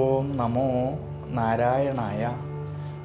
ഓം നമോ നാരായണായ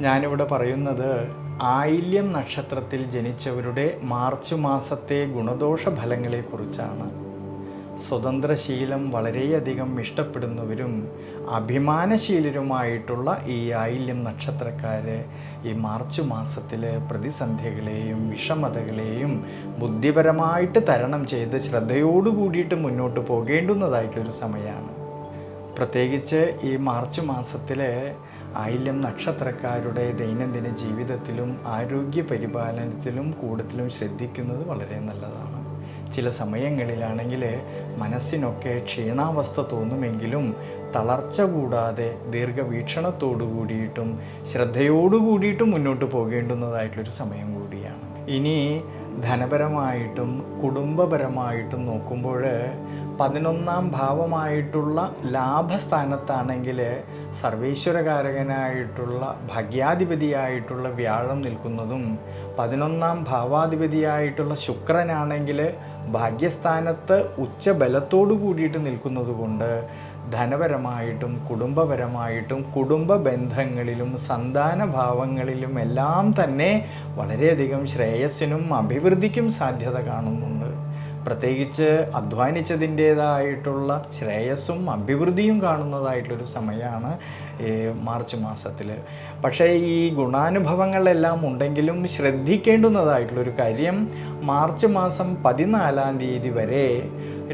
ഞാനിവിടെ പറയുന്നത് ആയില്യം നക്ഷത്രത്തിൽ ജനിച്ചവരുടെ മാർച്ച് മാസത്തെ ഗുണദോഷ ഫലങ്ങളെക്കുറിച്ചാണ് സ്വതന്ത്രശീലം വളരെയധികം ഇഷ്ടപ്പെടുന്നവരും അഭിമാനശീലരുമായിട്ടുള്ള ഈ ആയില്യം നക്ഷത്രക്കാര് ഈ മാർച്ച് മാസത്തിൽ പ്രതിസന്ധികളെയും വിഷമതകളെയും ബുദ്ധിപരമായിട്ട് തരണം ചെയ്ത് ശ്രദ്ധയോടു കൂടിയിട്ട് മുന്നോട്ട് പോകേണ്ടുന്നതായിട്ടൊരു സമയമാണ് പ്രത്യേകിച്ച് ഈ മാർച്ച് മാസത്തിലെ ആയില്യം നക്ഷത്രക്കാരുടെ ദൈനംദിന ജീവിതത്തിലും ആരോഗ്യ പരിപാലനത്തിലും കൂടുതലും ശ്രദ്ധിക്കുന്നത് വളരെ നല്ലതാണ്. ചില സമയങ്ങളിലാണെങ്കിൽ മനസ്സിനൊക്കെ ക്ഷീണാവസ്ഥ തോന്നുമെങ്കിലും തളർച്ച കൂടാതെ ദീർഘവീക്ഷണത്തോടു കൂടിയിട്ടും ശ്രദ്ധയോടു കൂടിയിട്ടും മുന്നോട്ട് പോകേണ്ടുന്നതായിട്ടുള്ളൊരു സമയം കൂടിയാണ്. ഇനി ധനപരമായിട്ടും കുടുംബപരമായിട്ടും നോക്കുമ്പോൾ പതിനൊന്നാം ഭാവമായിട്ടുള്ള ലാഭസ്ഥാനത്താണെങ്കിൽ സർവേശ്വരകാരകനായിട്ടുള്ള ഭാഗ്യാധിപതിയായിട്ടുള്ള വ്യാഴം നിൽക്കുന്നതും പതിനൊന്നാം ഭാവാധിപതിയായിട്ടുള്ള ശുക്രനാണെങ്കിൽ ഭാഗ്യസ്ഥാനത്ത് ഉച്ചബലത്തോടു കൂടിയിട്ട് നിൽക്കുന്നതുകൊണ്ട് ധനപരമായിട്ടും കുടുംബപരമായിട്ടും കുടുംബ ബന്ധങ്ങളിലും സന്താന ഭാവങ്ങളിലും എല്ലാം തന്നെ വളരെയധികം ശ്രേയസ്സിനും അഭിവൃദ്ധിക്കും സാധ്യത കാണുന്നുണ്ട്. പ്രത്യേകിച്ച് അധ്വാനിച്ചതിന്റേതായിട്ടുള്ള ശ്രേയസ്സും അഭിവൃദ്ധിയും കാണുന്നതായിട്ടൊരു സമയമാണ് മാർച്ച് മാസത്തിൽ പക്ഷേ ഈ ഗുണാനുഭവങ്ങളെല്ലാം ഉണ്ടെങ്കിലും ശ്രദ്ധിക്കേണ്ടുന്നതായിട്ടുള്ളൊരു കാര്യം മാർച്ച് മാസം പതിനാലാം തീയതി വരെ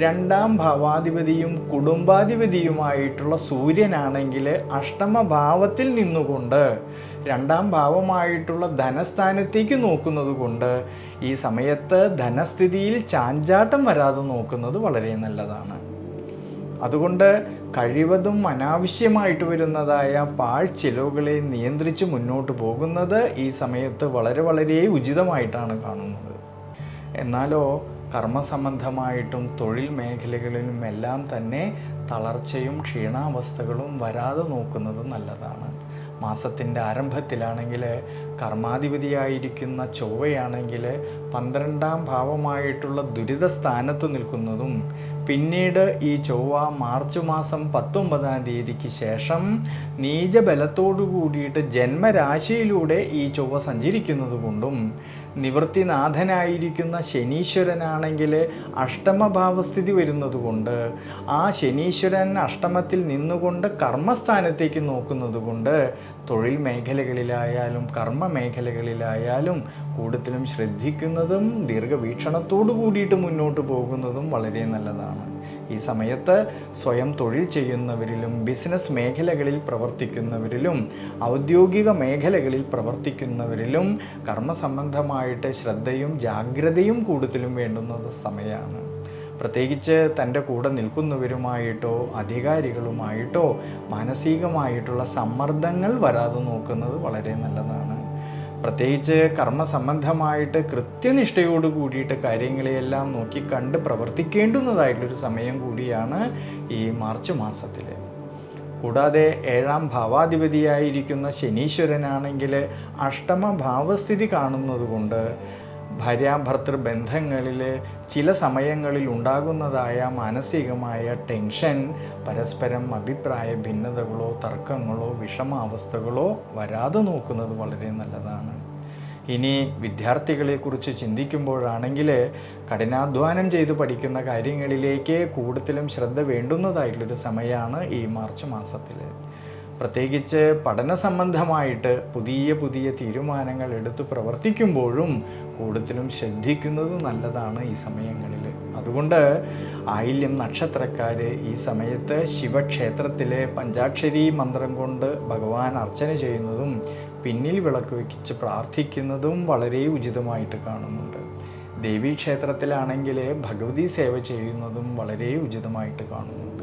രണ്ടാം ഭാവാധിപതിയും കുടുംബാധിപതിയുമായിട്ടുള്ള സൂര്യനാണെങ്കിൽ അഷ്ടമഭാവത്തിൽ നിന്നുകൊണ്ട് രണ്ടാം ഭാവമായിട്ടുള്ള ധനസ്ഥാനത്തേക്ക് നോക്കുന്നത് കൊണ്ട് ഈ സമയത്ത് ധനസ്ഥിതിയിൽ ചാഞ്ചാട്ടം വരാതെ നോക്കുന്നത് വളരെ നല്ലതാണ്. അതുകൊണ്ട് കഴിവതും അനാവശ്യമായിട്ട് വരുന്നതായ പാഴ്ചെലവുകളെ നിയന്ത്രിച്ച് മുന്നോട്ട് പോകുന്നത് ഈ സമയത്ത് വളരെ വളരെ ഉചിതമായിട്ടാണ് കാണുന്നത്. എന്നാലോ കർമ്മസംബന്ധമായിട്ടും തൊഴിൽ മേഖലകളിലും എല്ലാം തന്നെ തളർച്ചയും ക്ഷീണാവസ്ഥകളും വരാതെ നോക്കുന്നത് നല്ലതാണ്. മാസത്തിന്റെ ആരംഭത്തിലാണെങ്കിൽ കർമാധിപതിയായിരിക്കുന്ന ചൊവ്വയാണെങ്കിൽ പന്ത്രണ്ടാം ഭാവമായിട്ടുള്ള ദുരിത സ്ഥാനത്ത് നിൽക്കുന്നതും പിന്നീട് ഈ ചൊവ്വ മാർച്ച് മാസം പത്തൊമ്പതാം തീയതിക്ക് ശേഷം നീചബലത്തോടു കൂടിയിട്ട് ജന്മരാശിയിലൂടെ ഈ ചൊവ്വ സഞ്ചരിക്കുന്നത് കൊണ്ടും നിവൃത്തിനാഥനായിരിക്കുന്ന ശനീശ്വരനാണെങ്കിൽ അഷ്ടമഭാവസ്ഥിതി വരുന്നത് കൊണ്ട് ആ ശനീശ്വരൻ അഷ്ടമത്തിൽ നിന്നുകൊണ്ട് കർമ്മസ്ഥാനത്തേക്ക് നോക്കുന്നതുകൊണ്ട് തൊഴിൽ മേഖലകളിലായാലും കർമ്മ മേഖലകളിലായാലും കൂടുതലും ശ്രദ്ധിക്കുന്നതും ദീർഘവീക്ഷണത്തോടു കൂടിയിട്ട് മുന്നോട്ട് പോകുന്നതും വളരെ നല്ലതാണ്. ഈ സമയത്ത് സ്വയം തൊഴിൽ ചെയ്യുന്നവരിലും ബിസിനസ് മേഖലകളിൽ പ്രവർത്തിക്കുന്നവരിലും ഔദ്യോഗിക മേഖലകളിൽ പ്രവർത്തിക്കുന്നവരിലും കർമ്മസംബന്ധമായിട്ട് ശ്രദ്ധയും ജാഗ്രതയും കൂടുതലും വേണ്ടുന്ന സമയമാണ് പ്രത്യേകിച്ച് തന്റെ കൂടെ നിൽക്കുന്നവരുമായിട്ടോ അധികാരികളുമായിട്ടോ മാനസികമായിട്ടുള്ള സമ്മർദ്ദങ്ങൾ വരാതെ നോക്കുന്നത് വളരെ നല്ലതാണ്. പ്രത്യേകിച്ച് കർമ്മസംബന്ധമായിട്ട് കൃത്യനിഷ്ഠയോട് കൂടിയിട്ട് കാര്യങ്ങളെയെല്ലാം നോക്കി കണ്ട് പ്രവർത്തിക്കേണ്ടുന്നതായിട്ടുള്ളൊരു സമയം കൂടിയാണ് ഈ മാർച്ച് മാസത്തിൽ കൂടാതെ ഏഴാം ഭാവാധിപതിയായിരിക്കുന്ന ശനീശ്വരനാണെങ്കിൽ അഷ്ടമ ഭാവസ്ഥിതി കാണുന്നതുകൊണ്ട് ഭാര്യാഭർത്തൃ ബന്ധങ്ങളിൽ ചില സമയങ്ങളിൽ ഉണ്ടാകുന്നതായ മാനസികമായ ടെൻഷൻ പരസ്പരം അഭിപ്രായ ഭിന്നതകളോ തർക്കങ്ങളോ വിഷമാവസ്ഥകളോ വരാതെ നോക്കുന്നത് വളരെ നല്ലതാണ്. ഇനി വിദ്യാർത്ഥികളെ കുറിച്ച് ചിന്തിക്കുമ്പോഴാണെങ്കിൽ കഠിനാധ്വാനം ചെയ്ത് പഠിക്കുന്ന കാര്യങ്ങളിലേക്ക് കൂടുതലും ശ്രദ്ധ വേണ്ടുന്നതായിട്ടുള്ളൊരു സമയമാണ് ഈ മാർച്ച് മാസത്തിൽ പ്രത്യേകിച്ച് പഠന സംബന്ധമായിട്ട് പുതിയ പുതിയ തീരുമാനങ്ങൾ എടുത്ത് പ്രവർത്തിക്കുമ്പോഴും കൂടുതലും ശ്രദ്ധിക്കുന്നത് നല്ലതാണ് ഈ സമയങ്ങളിൽ അതുകൊണ്ട് ആയില്യം നക്ഷത്രക്കാർ ഈ സമയത്ത് ശിവക്ഷേത്രത്തിലെ പഞ്ചാക്ഷരി മന്ത്രം കൊണ്ട് ഭഗവാൻ അർച്ചന ചെയ്യുന്നതും പിന്നിൽ വിളക്ക് വെച്ച് പ്രാർത്ഥിക്കുന്നതും വളരെ ഉചിതമായിട്ട് കാണുന്നുണ്ട്. ദേവീക്ഷേത്രത്തിലാണെങ്കിൽ ഭഗവതി സേവ ചെയ്യുന്നതും വളരെ ഉചിതമായിട്ട് കാണുന്നുണ്ട്.